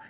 ചോദിച്ചാലും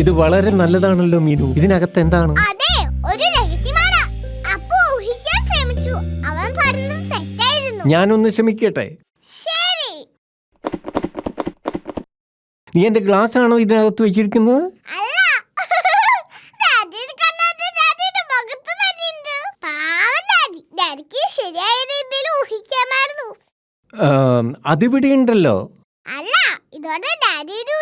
ഇത് വളരെ നല്ലതാണല്ലോ മീനു. ഇതിനകത്ത് എന്താണ്? അതെ ഒരു രഹസ്യമാണ്. അപ്പു ഊഹിക്കാൻ ശ്രമിച്ചു. അവൻ പറഞ്ഞത് തെറ്റായിരുന്നു. ഞാനൊന്ന് ശ്രമിക്കട്ടെ ശരി. നീ എന്റെ ഗ്ലാസ് ആണോ ഇതിനകത്ത് വെച്ചിരിക്കുന്നത്? അല്ല. ഡാഡിയുടെ കണ്ണാടി ഡാഡിയുടെ മുഖത്ത് തന്നെയുണ്ട് പാവം ഡാഡി. ഡാഡിക്ക് ശരിയായ രീതിയിൽ ഊഹിക്കാമായിരുന്നു. ആം, അതിവിടെ ഉണ്ടല്ലോ. അല്ല ഇതോടെ ഡാഡി തീർന്നു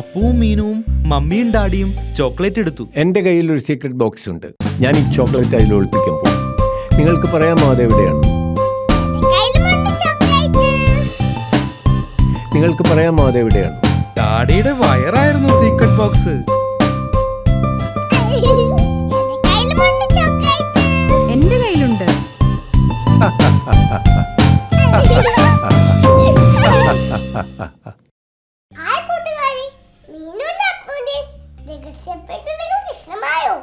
അപ്പുവും മീനുവും മമ്മിയും ഡാഡിയും ചോക്ലേറ്റ് എടുത്തു. എന്റെ കയ്യിൽ ഒരു സീക്രട്ട് ബോക്സ് ഉണ്ട്. ഞാൻ ഈ ചോക്ലേറ്റ് അതിൽ ഒളിപ്പിക്കുമ്പോൾ പോകും. നിങ്ങൾക്ക് പറയാമോ അതെവിടെയാണ്? നിങ്ങൾക്ക് പറയാമോ അതെവിടെയാണ്? ഡാഡിയുടെ വയറായിരുന്നു സീക്രട്ട് ബോക്സ് എന്റെ കയ്യിലുണ്ട് ചോക്ലേറ്റ് എന്റെ കയ്യിലുണ്ട്. രഹസ്യപ്പെട്ട് നിങ്ങൾക്ക് ഇഷ്ടമായോ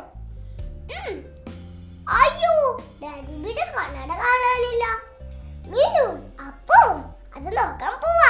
അയ്യോ ഡാഡിയുടെ കണ്ണട കാണാനില്ല. മീനു അപ്പവും അത് നോക്കാൻ പോവാ.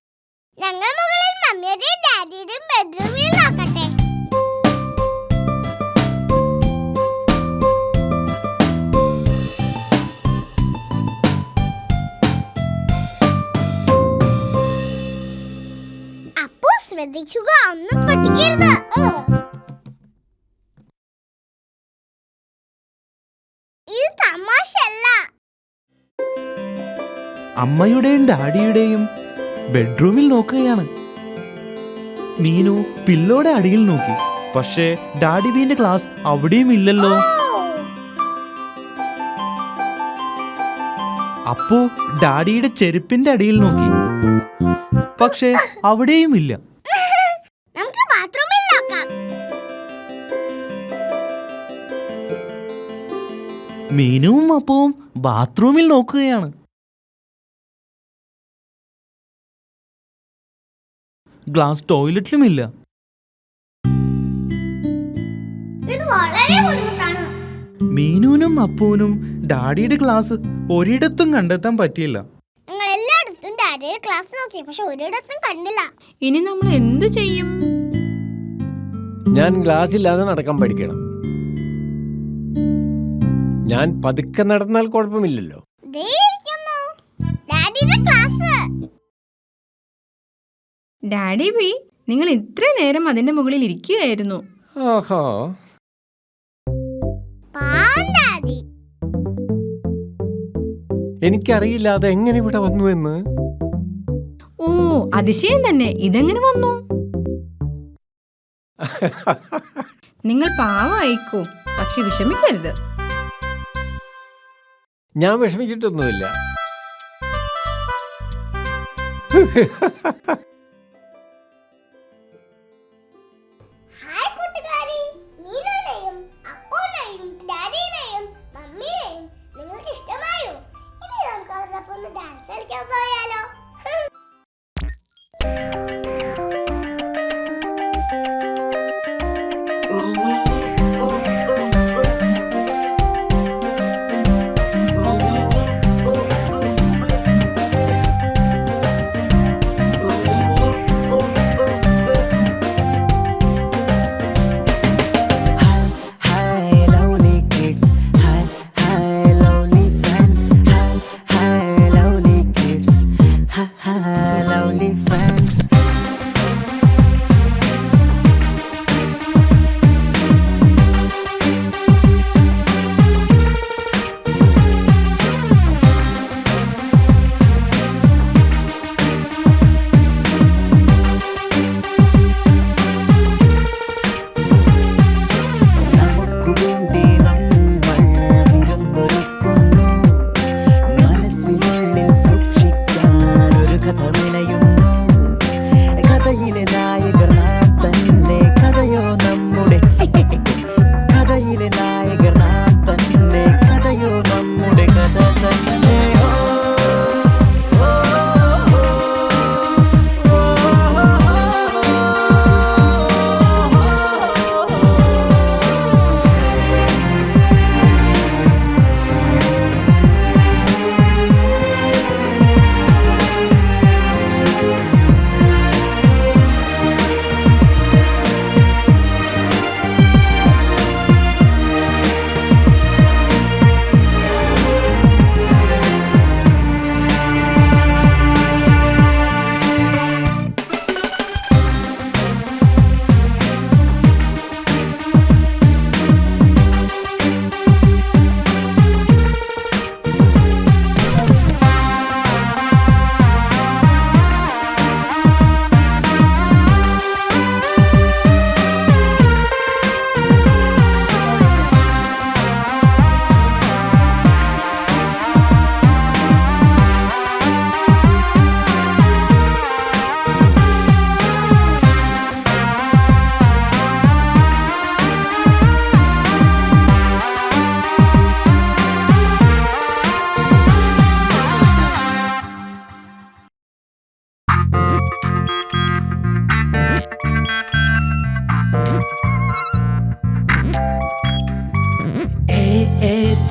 ശ്രദ്ധിക്കുക. ഒന്നും പൊട്ടിക്കരുത് ഇത് തമാശല്ല അമ്മയുടെയും ഡാഡിയുടെയും ബെഡ്റൂമിൽ നോക്കുകയാണ്. മീനു പില്ലോടെ അടിയിൽ നോക്കി. പക്ഷേ ഡാഡി ബീന്റെ ക്ലാസ് അവിടെയും ഇല്ലല്ലോ. അപ്പോ ഡാഡിയുടെ ചെരുപ്പിന്റെ അടിയിൽ നോക്കി. പക്ഷേ അവിടെയും ഇല്ല. മീനുവും അപ്പവും ബാത്റൂമിൽ നോക്കുകയാണ്. ഗ്ലാസ് ടോയ്ലറ്റിലുമില്ല. ഇത് വളരെ ബുദ്ധിമുട്ടാണ്. മീനുവിനും അപ്പൂനും ഡാഡിയുടെ ക്ലാസ് ഒരിടത്തും കണ്ടെത്താൻ പറ്റിയില്ല. ഞങ്ങൾ എല്ലായിടത്തും ഡാഡിയുടെ ക്ലാസ് നോക്കി പക്ഷെ ഒരിടത്തും കണ്ടില്ല. ഇനി നമ്മൾ എന്തു ചെയ്യും? ഞാൻ ഗ്ലാസ് ഇല്ലാതെ നടക്കാൻ പഠിക്കണം. ഞാൻ പതുക്കെ നടന്നാൽ കുഴപ്പമില്ലല്ലോ. ദേ ഇരിക്കുന്നു. ഡാഡിയുടെ ക്ലാസ്. ഡാഡി ബി നിങ്ങൾ ഇത്ര നേരം അതിന്റെ മുകളിൽ ഇരിക്കുകയായിരുന്നു. ഡാഡി. എനിക്കറിയില്ല അത് എങ്ങനെ ഇവിടെ വന്നു എന്ന്. ഓ അതിശയം തന്നെ. ഇതെങ്ങനെ വന്നു? നിങ്ങൾ പാവമായിക്കോ പക്ഷെ വിഷമിക്കരുത്. ഞാൻ വിഷമിച്ചിട്ടൊന്നുമില്ല.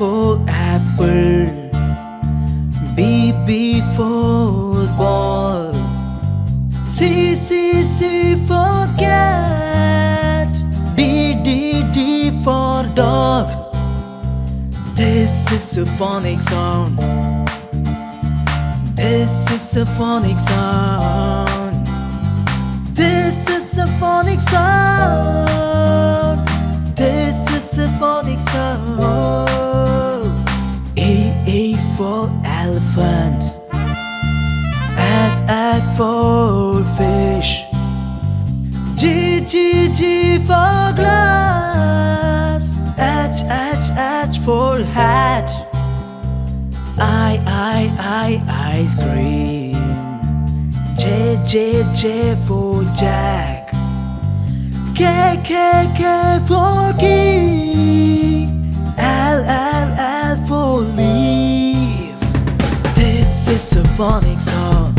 for apple, BB for ball, C C C for cat, D D D for dog. This is a phonic sound. This is a phonic sound. This is a phonic sound. Ice cream. J J J for Jack. K K K for key. L L L for leaf. This is a phonic song.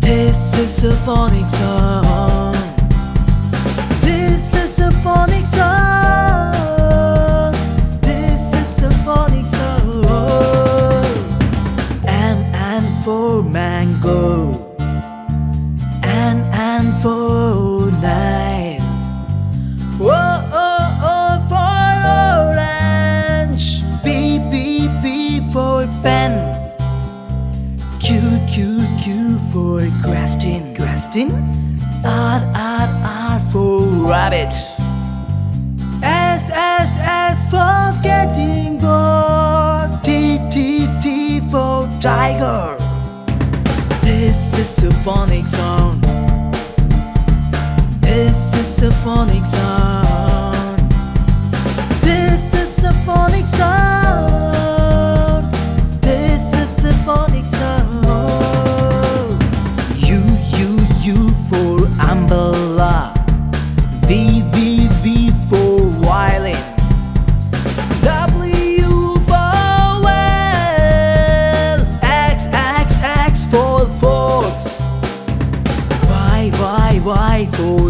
This is a phonic song. Question. R R R for rabbit. S S S for skating board. T T T for tiger. This is a phonic sound. This is a phonic sound. so